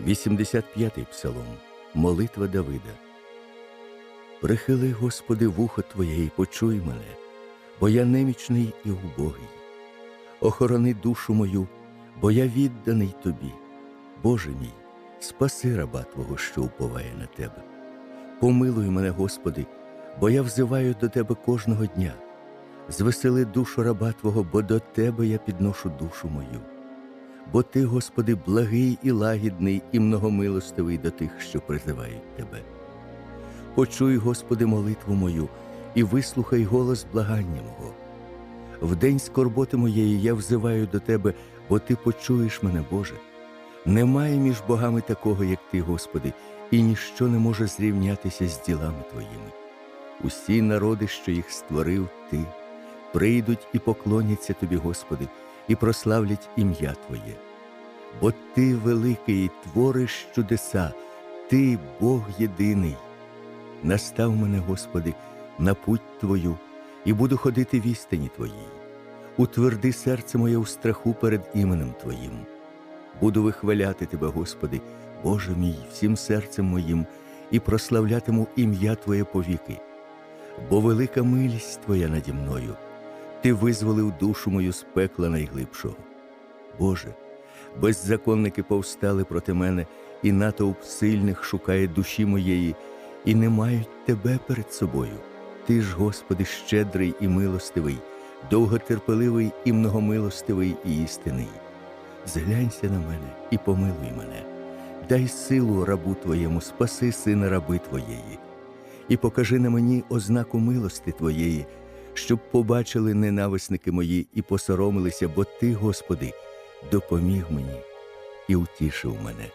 85-й псалом. Молитва Давида. Прихили, Господи, вухо Твоє і почуй мене, бо я немічний і убогий. Охорони душу мою, бо я відданий Тобі. Боже мій, спаси раба Твого, що уповає на Тебе. Помилуй мене, Господи, бо я взиваю до Тебе кожного дня. Звесели душу раба Твого, бо до Тебе я підношу душу мою. Бо Ти, Господи, благий і лагідний, і многомилостивий до тих, що призивають Тебе. Почуй, Господи, молитву мою, і вислухай голос благання мого. В день скорботи моєї я взиваю до Тебе, бо Ти почуєш мене, Боже. Немає між богами такого, як Ти, Господи, і ніщо не може зрівнятися з ділами Твоїми. Усі народи, що їх створив Ти, прийдуть і поклоняться Тобі, Господи, і прославлять ім'я Твоє. Бо Ти великий твориш чудеса, Ти Бог єдиний. Настав мене, Господи, на путь Твою, і буду ходити в істині Твоїй. Утверди серце моє у страху перед іменем Твоїм. Буду вихваляти Тебе, Господи, Боже мій, всім серцем моїм, і прославлятиму ім'я Твоє повіки. Бо велика милість Твоя наді мною, Ти визволив душу мою з пекла найглибшого. Боже, беззаконники повстали проти мене, і натовп сильних шукає душі моєї, і не мають Тебе перед собою. Ти ж, Господи, щедрий і милостивий, довготерпеливий і многомилостивий і істинний. Зглянься на мене і помилуй мене, дай силу рабу Твоєму, спаси сина раби Твоєї, і покажи на мені ознаку милости Твоєї, щоб побачили ненависники мої і посоромилися, бо Ти, Господи, допоміг мені і утішив мене.